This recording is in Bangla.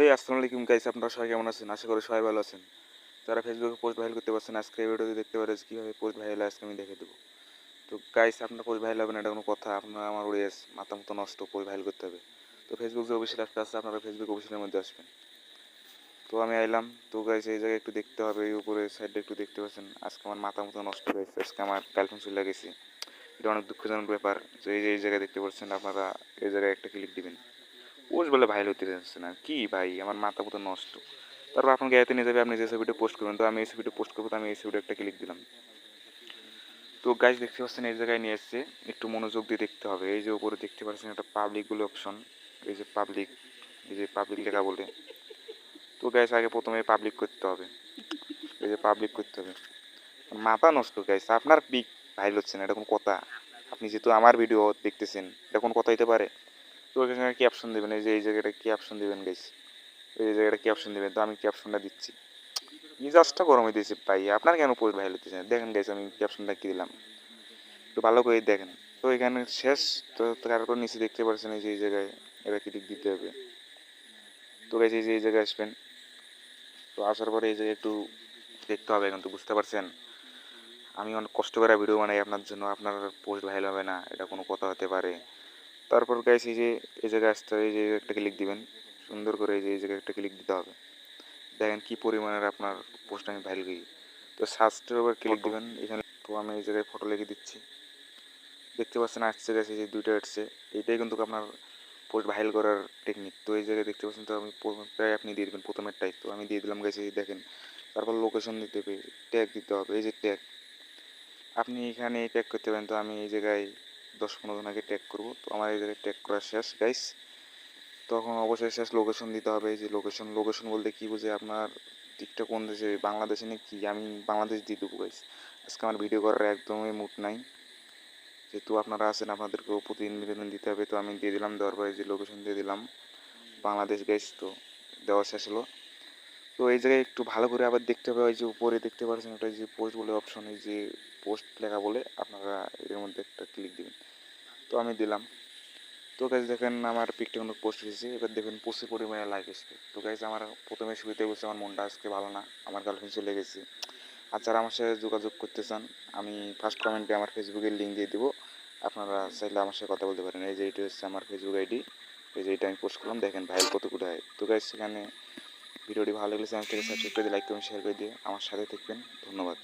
এই আসসালামু আলাইকুম গাইস আপনারা সবাই কেমন আছেন? আশা করি সবাই ভালো আছেন। যারা ফেসবুকে পোস্ট ভাইরাল করতে পারছেন আজকে এই ভিডিওতে দেখতে পারেন কীভাবে পোস্ট ভাইরাল আজকে আমি দেখে দেবো। তো গাইস আপনার পোস্ট ভাইরাল হবে না এটা কোনো কথা, আপনার আমার উড়ে মাথা মতো নষ্ট পোস্ট ভাইরাল করতে হবে। তো ফেসবুক যে অফিসিয়াল অ্যাপটা আছে, আপনারা ফেসবুক অফিসিয়ালের মধ্যে আসবেন। তো আমি আইলাম, তো গাইস এই জায়গায় একটু দেখতে হবে, এই উপরে সাইডে একটু দেখতে পাচ্ছেন, আজকে আমার মাথা মতো নষ্ট হয়েছে আজকে আমার গার্লফ্রেন্ড চলে গেছে। এটা অনেক দুঃখজনক ব্যাপার যে, এই জায়গায় দেখতে পাচ্ছেন, আপনারা এই জায়গায় একটা ক্লিক দিবেন। পোস্ট বলে ভাইল হতে যাচ্ছে না। কি ভাই? আমার মাথা মতো নষ্ট। তারপর আপনার গাড়িতে নিয়ে যাবে, আপনি যে ছবিটা পোস্ট করবেন, তো আমি এই ছবিটা পোস্ট করব, তো আমি এই ছবিটা একটা ক্লিক দিলাম। তো গাইজ দেখতে পাচ্ছেন, এই জায়গায় নিয়ে এসছে। একটু মনোযোগ দিয়ে দেখতে হবে। এই যে উপরে দেখতে পাচ্ছেন, একটা পাবলিক বলে অপশন এই যে পাবলিক এই যে পাবলিক লেখা বলে। তো গাইজ আগে প্রথমে পাবলিক করতে হবে। এই যে পাবলিক করতে হবে। মাথা নষ্ট গাইজ আপনার পিক ভাইল হচ্ছে না, এটা কোনো কথা। আপনি যেহেতু আমার ভিডিও দেখতেছেন, এটা কোনো কথা হতে পারে? তো এখানে ক্যাপশন দেবেন? এই যে, এই জায়গাটা ক্যাপশন দেবেন গাইস এই জায়গাটা ক্যাপশন দেবেন? তো আমি ক্যাপশনটা দিচ্ছি? মিজাজটা গরম হয়ে দিয়েছে ভাই। আপনার কেন পোস্ট ভাইরাল হতেছে না দেখেন গাইস আমি ক্যাপশনটা কি দিলাম? একটু ভালো করে দেখেন। তো এখানে শেষ, তো তারপর নিচে দেখতে পাচ্ছেন এই যে, এই জায়গায় এটা ক্লিক দিতে হবে? তো গাইস এই যে, এই জায়গায় আসবেন। তো আসার পরে এই জায়গায় একটু দেখতে হবে এখন, তো বুঝতে পারছেন? আমি অনেক কষ্ট করে ভিডিও বানাই আপনার জন্য। আপনার পোস্ট ভাইরাল হবে না, এটা কোনো কথা হতে পারে। তারপর গাইস এই যে এই জায়গায় আসতে হবে এই যে একটা ক্লিক দিবেন। সুন্দর করে এই যে এই জায়গায় একটা ক্লিক দিতে হবে। দেখেন কি পরিমাণের আপনার পোস্ট আমি ভাইরাল করি। তো সার্চটার উপর ক্লিক দিবেন এখানে তো আমি এই জায়গায় ফটো লিখে দিচ্ছি। দেখতে পাচ্ছেন আসছে গেছে যে দুইটা আসছে। এইটাই কিন্তু আপনার পোস্ট ভাইরাল করার টেকনিক তো এই জায়গায় দেখতে পাচ্ছেন তো আমি প্রায় আপনি দিয়ে দেবেন প্রথমেরটাই তো আমি দিয়ে দিলাম গেছে দেখেন। তারপর লোকেশন দিতে হবে ট্যাগ দিতে হবে এই যে ট্যাগ আপনি এখানে ট্যাগ করতে পারেন। তো আমি এই জায়গায় দশ পনেরো জন আগে ট্যাগ করব। তো আমার জায়গায় ট্যাগ করা শেষ গাইস তখন অবশ্যই শেষ লোকেশন দিতে হবে। যে লোকেশন লোকেশন বলতে কী বুঝে আপনার দিকটা কোন দেশে, বাংলাদেশে নাকি আমি বাংলাদেশ দিয়ে দেবো গাইস আজকে আমার ভিডিও করার একদমই মুড নাই। যেহেতু আপনারা আছেন, আপনাদেরকেও প্রতিদিন নিবেদন দিতে হবে। তো আমি দিয়ে দিলাম, দেওয়ার পরে যে লোকেশন দিয়ে দিলাম, বাংলাদেশ গাইস তো দেওয়া শেষ হলো। তো এই জায়গায় একটু ভালো করে আবার দেখতে হবে। ওই যে উপরে দেখতে পাচ্ছেন একটা যে পোস্ট বলে অপশন এই যে পোস্ট লেখা বলে, আপনারা এর মধ্যে একটা ক্লিক দিবেন। তো আমি দিলাম। তো গাইজ দেখেন আমার পিকটা কোনো পোস্ট হয়েছে এবার দেখবেন প্রচুর পরিমাণে লাইক এসছে। তো গাইজ আমার প্রথমে শুরুতে বলছে, আমার মনটা আজকে ভালো না। আমার গার্লফ্রেন্ড চলে গেছে। আর যারা আমার সাথে যোগাযোগ করতে চান, আমি ফার্স্ট কমেন্টে আমার ফেসবুকের লিঙ্ক দিয়ে দেবো। আপনারা চাইলে আমার সাথে কথা বলতে পারেন। এই যে এটা হচ্ছে আমার ফেসবুক আইডি এই যে এটা আমি পোস্ট করলাম। দেখেন ভাইল কত কোথায় তো গাইজ সেখানে ভিডিওটি ভালো লাগলে চ্যানেলটিকে সাবস্ক্রাইব করে দিয়ে লাইক করুন শেয়ার করে দিয়ে আমার সাথে থাকবেন। ধন্যবাদ।